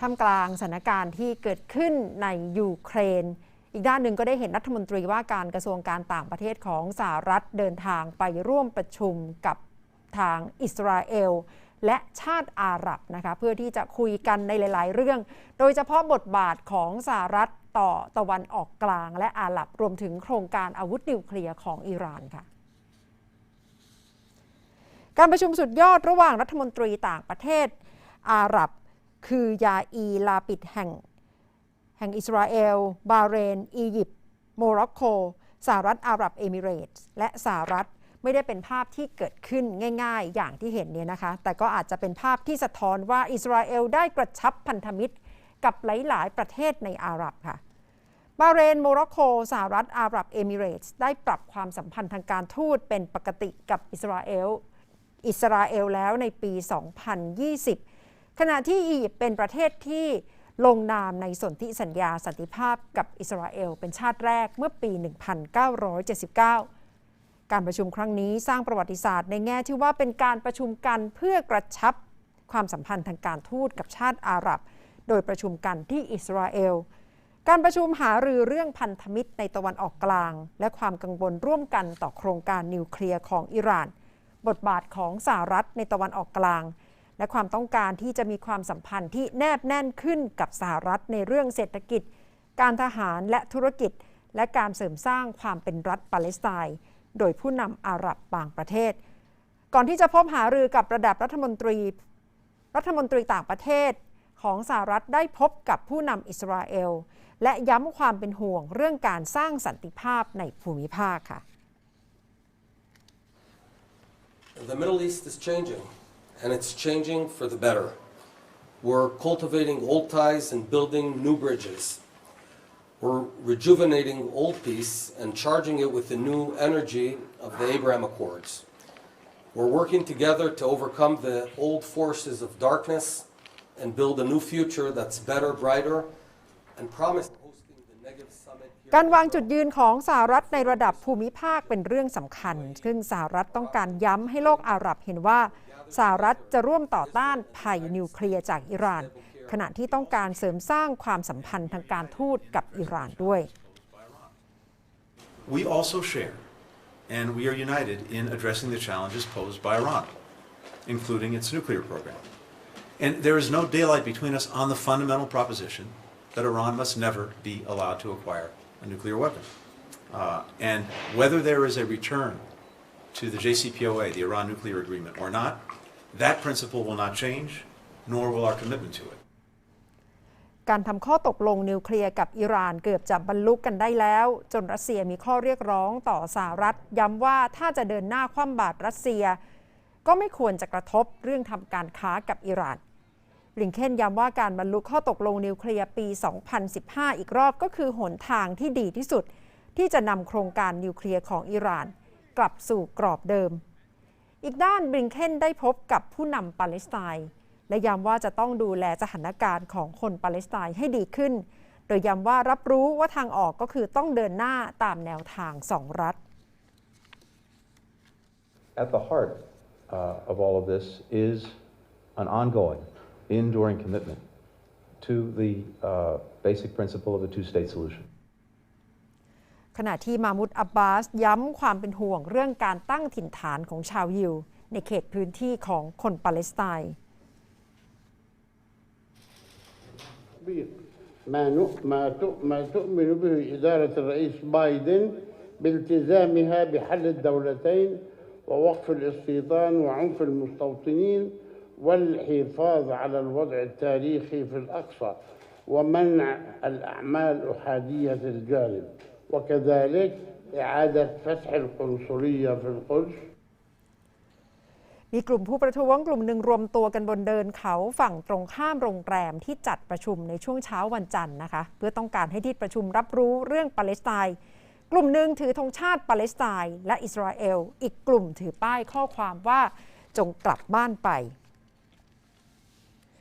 ท่ามกลางสถานการณ์ที่เกิดขึ้นในยูเครน อีกด้านหนึ่งก็ได้เห็นรัฐมนตรีว่าการกระทรวงการต่างประเทศของสหรัฐเดินทางไปร่วมประชุมกับทางอิสราเอลและชาติอาหรับนะคะเพื่อที่จะคุยกันในหลาย ๆ เรื่อง โดยเฉพาะบทบาทของสหรัฐต่อตะวันออกกลางและอาหรับรวมถึงโครงการอาวุธนิวเคลียร์ของอิหร่านค่ะการประชุมสุดยอดระหว่างรัฐมนตรีต่างประเทศอาหรับ คือยาอีลาปิดแห่ง แห่งอิสราเอล บาเรน อียิปต์โมร็อกโกสหรัฐอาหรับเอมิเรตส์และสหรัฐไม่ได้เป็นภาพที่เกิดขึ้นง่าย ๆ อย่างที่เห็นเนี่ยนะคะ แต่ก็อาจจะเป็นภาพที่สะท้อนว่าอิสราเอลได้กระชับพันธมิตรกับหลาย ๆ ประเทศในอาหรับค่ะ บาเรน โมร็อกโก สหรัฐอาหรับเอมิเรตส์ได้ปรับความสัมพันธ์ทางการทูตเป็นปกติกับอิสราเอล อิสราเอลแล้วในปี 2020 ขณะที่อียิปต์เป็นประเทศที่ลงนามในสนธิสัญญาสันติภาพกับอิสราเอล เป็นชาติแรกเมื่อปี 1979 การประชุมครั้งนี้สร้างประวัติศาสตร์ในแง่ที่ว่าเป็นการประชุมกันเพื่อกระชับความสัมพันธ์ทางการทูตกับชาติอาหรับ โดยประชุมกันที่อิสราเอล การประชุมหารือเรื่องพันธมิตรในตะวันออกกลาง และความกังวลร่วมกันต่อโครงการนิวเคลียร์ของอิหร่าน บทบาทของสหรัฐในตะวันออกกลาง และความต้องการที่จะมีความสัมพันธ์ที่แนบแน่นขึ้นกับสหรัฐในเรื่องเศรษฐกิจ การทหารและธุรกิจ และการเสริมสร้างความเป็นรัฐปาเลสไตน์โดยผู้นำอาหรับบางประเทศ ก่อนที่จะพบหารือกับระดับรัฐมนตรี รัฐมนตรีต่างประเทศของสหรัฐได้พบกับผู้นำอิสราเอล และย้ำความเป็นห่วงเรื่องการสร้างสันติภาพในภูมิภาคค่ะ The Middle East is changing, and it's changing for the better. We're cultivating old ties and building new bridges. We're rejuvenating old peace and charging it with the new energy of the Abraham Accords. We're working together to overcome the old forces of darkness and build a new future that's better, brighter, and promise hosting the Summit here การวางจุดยืนของสหรัฐในระดับภูมิภาคเป็นเรื่องสำคัญ ซึ่งสหรัฐต้องการย้ำให้โลกอาหรับเห็นว่าสหรัฐจะร่วมต่อต้านภัยนิวเคลียร์จากอิหร่าน ขณะที่ต้องการเสริมสร้างความสัมพันธ์ทางการทูตกับอิหร่านด้วย We also share, and we are united in addressing the challenges posed by Iran, including its nuclear program. And there is no daylight between us on the fundamental proposition that Iran must never be allowed to acquire a nuclear weapon. Uh, and whether there is a return to the JCPOA, the Iran nuclear agreement, or not, that principle will not change, nor will our commitment to it. การทำข้อตกลงนิวเคลียร์กับอิหร่านเกือบจะบรรลุกันได้แล้ว จนรัสเซียมีข้อเรียกร้องต่อสหรัฐ ย้ำว่าถ้าจะเดินหน้าคว่ำบาตรรัสเซีย ก็ไม่ควรจะกระทบเรื่องทำการค้ากับอิหร่าน ลิงเคนย้ำว่าการบรรลุข้อตกลงนิวเคลียร์ปี 2015 อีกรอบก็คือหนทางที่ดีที่สุด ที่จะนำโครงการนิวเคลียร์ของอิหร่าน กลับสู่กรอบเดิม อีกด้านบลิงเคนได้พบกับผู้นำปาเลสไตน์และย้ำว่าจะต้องดูแลสถานการณ์ของคนปาเลสไตน์ให้ดีขึ้น โดยย้ำว่ารับรู้ว่าทางออกก็คือต้องเดินหน้าตามแนวทางสองรัฐ At the heart uh, of all of this is an ongoing, enduring commitment to the uh, basic principle of the two state solution. ขณะที่มามุดอับบาสย้ำความเป็นห่วงเรื่องการตั้งถิ่นฐานของชาวยิว ในเขตพื้นที่ของคนปาเลสไตน์ ما نؤ- ما تؤ- ما تؤمن به إدارة الرئيس بايدن بالتزامها بحل الدولتين ووقف الاستيطان وعنف المستوطنين والحفاظ على الوضع التاريخي في الأقصى ومنع الأعمال أحادية الجانب وكذلك إعادة فتح القنصلية في القدس มีกลุ่มผู้ประท้วงกลุ่มหนึ่งรวมตัวกันบนเดินเขาฝั่งตรงข้ามโรงแรมที่จัดประชุมในช่วงเช้าวันจันทร์นะคะ เพื่อต้องการให้ที่ประชุมรับรู้เรื่องปาเลสไตน์กลุ่มหนึ่งถือธงชาติปาเลสไตน์และอิสราเอล อีกกลุ่มถือป้ายข้อความว่าจงกลับบ้านไป